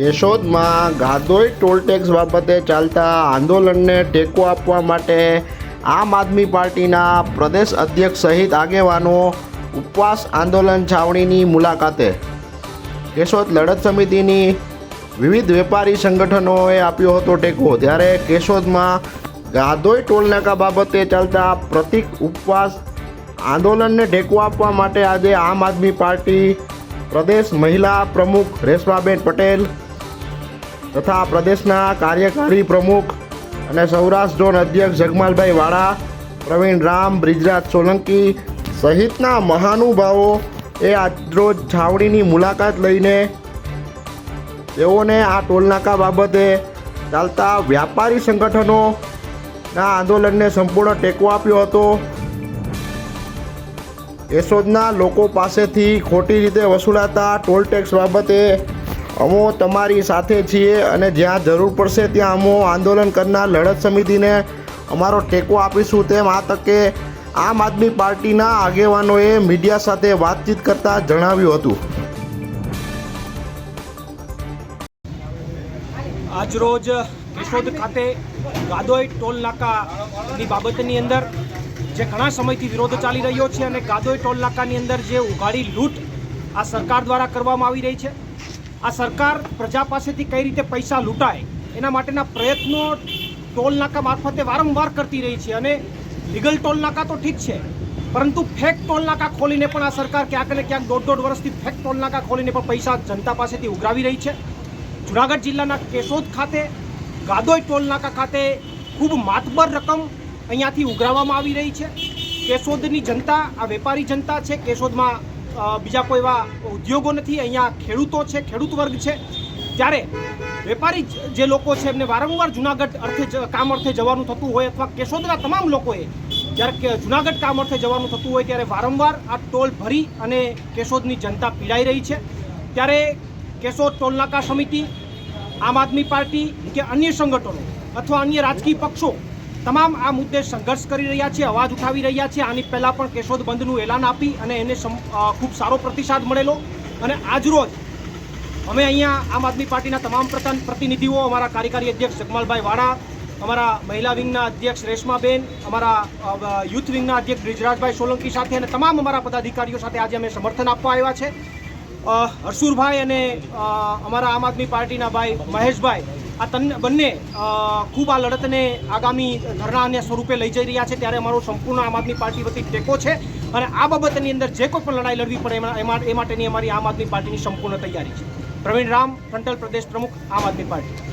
કેશોદમાં Gadoi toll tax બાબતે ચાલતા આંદોલનને ટેકો આપવા માટે આમ આદમી પાર્ટીના પ્રદેશ અધ્યક્ષ સહિત આગેવાનો ઉપવાસ આંદોલન છાવણીની મુલાકાતે. કેશોદ લડત સમિતિની વિવિધ વેપારી સંગઠનોએ આપ્યો હતો ટેકો. ત્યારે કેશોદમાં ગાદોઈ ટોલનાકા બાબતે ચાલતા પ્રતિક ઉપવાસ આંદોલનને ટેકો આપવા માટે આજે આમ આદમી પાર્ટી પ્રદેશ મહિલા પ્રમુખ રેશમાબેન પટેલ તથા પ્રદેશના કાર્યકારી પ્રમુખ અને સૌરાષ્ટ્ર ઝોન અધ્યક્ષ જગમાલભાઈ વાળા, પ્રવીણ રામ, બ્રિજરાજ સોલંકી સહિતના મહાનુભાવો એ આજરોજ છાવણીની મુલાકાત લઈને તેઓને આ ટોલનાકા બાબતે ચાલતા વ્યાપારી સંગઠનોના આંદોલનને સંપૂર્ણ ટેકો આપ્યો હતો. કેશોદના લોકો પાસેથી ખોટી રીતે વસૂલાતા ટોલ ટેક્સ બાબતે અમો તમારી સાથે છીએ અને જ્યાં જરૂર પડશે ત્યાં અમો આંદોલન કરનાર લડત સમિતિને અમારો ટેકો આપીશું. તેમ આ તકે આમ આદમી પાર્ટીના આગેવાનોએ મીડિયા સાથે વાતચીત કરતા જણાવ્યું હતું. આજરોજ કેશોદ ખાતે ગાદોઈ ટોલ નાકાની બાબતની અંદર જે ઘણા સમયથી વિરોધ ચાલી રહ્યો છે અને ગાદોઈ ટોલ નાકાની અંદર જે ઉઘાડી લૂંટ આ સરકાર દ્વારા કરવામાં આવી રહી છે. આ સરકાર પ્રજા પાસેથી કઈ રીતે પૈસા લૂંટાય, એના માટેના પ્રયત્નો ટોલ નાકા મારફતે વારંવાર કરતી રહી છે અને લીગલ ટોલ નાકા તો ઠીક છે, પરંતુ ફેક ટોલ નાકા ખોલીને પણ આ સરકાર ક્યાંક ને ક્યાંક દોઢ દોઢ વર્ષથી ફેક ટોલ નાકા ખોલીને પણ પૈસા જનતા પાસેથી ઉઘરાવી રહી છે. જુનાગઢ જિલ્લાના કેશોદ ખાતે, ગાદોઈ ટોલ નાકા ખાતે ખૂબ માતબર રકમ અહીંયાથી ઉઘરાવવામાં આવી રહી છે. કેશોદની જનતા, આ વેપારી જનતા છે, કેશોદમાં બીજા કોઈ એવા ઉદ્યોગો નથી, અહીંયા ખેડૂતો છે, ખેડૂત વર્ગ છે. ત્યારે વેપારી જે લોકો છે, એમને વારંવાર જુનાગઢ અર્થે કામ અર્થે જવાનું થતું હોય અથવા કેશોદના તમામ લોકોએ જ્યારે જુનાગઢ કામ અર્થે જવાનું થતું હોય ત્યારે વારંવાર આ ટોલ ભરી અને કેશોદની જનતા પીડાઈ રહી છે. ત્યારે કેશોદ ટોલનાકા સમિતિ, આમ આદમી પાર્ટી કે અન્ય સંગઠનો અથવા અન્ય રાજકીય પક્ષો તમામ આ મુદ્દે સંઘર્ષ કરી રહ્યા છે, અવાજ ઉઠાવી રહ્યા છે. આની પહેલાં પણ કેશોદ બંધનું એલાન આપી અને એને ખૂબ સારો પ્રતિસાદ મળેલો. અને આજરોજ અમે અહીંયા આમ આદમી પાર્ટીના તમામ પ્રતન- પ્રતિનિધિઓ, અમારા કાર્યકારી અધ્યક્ષ જગમાલભાઈ વાળા, અમારા મહિલા વિંગના અધ્યક્ષ રેશમાબેન, અમારા યુથ વિંગના અધ્યક્ષ બ્રિજરાજભાઈ સોલંકી સાથે અને તમામ અમારા પદાધિકારીઓ સાથે આજે અમે સમર્થન આપવા આવ્યા છે. અ, હરસુરભાઈ અને અમારા આમ આદમી પાર્ટીના ભાઈ મહેશભાઈ આ તન બંને ખૂબ આ લડતને આગામી ધરણા અને સ્વરૂપે લઈ જઈ રહ્યા છે ત્યારે અમારો સંપૂર્ણ આમ આદમી પાર્ટી વતી ટેકો છે અને આ બાબતની અંદર જે કોઈ પણ લડાઈ લડવી પડે એમાં એ માટેની અમારી આમ આદમી પાર્ટીની સંપૂર્ણ તૈયારી છે. પ્રવીણ રામ ફ્રન્ટલ પ્રદેશ પ્રમુખ આમ આદમી પાર્ટી.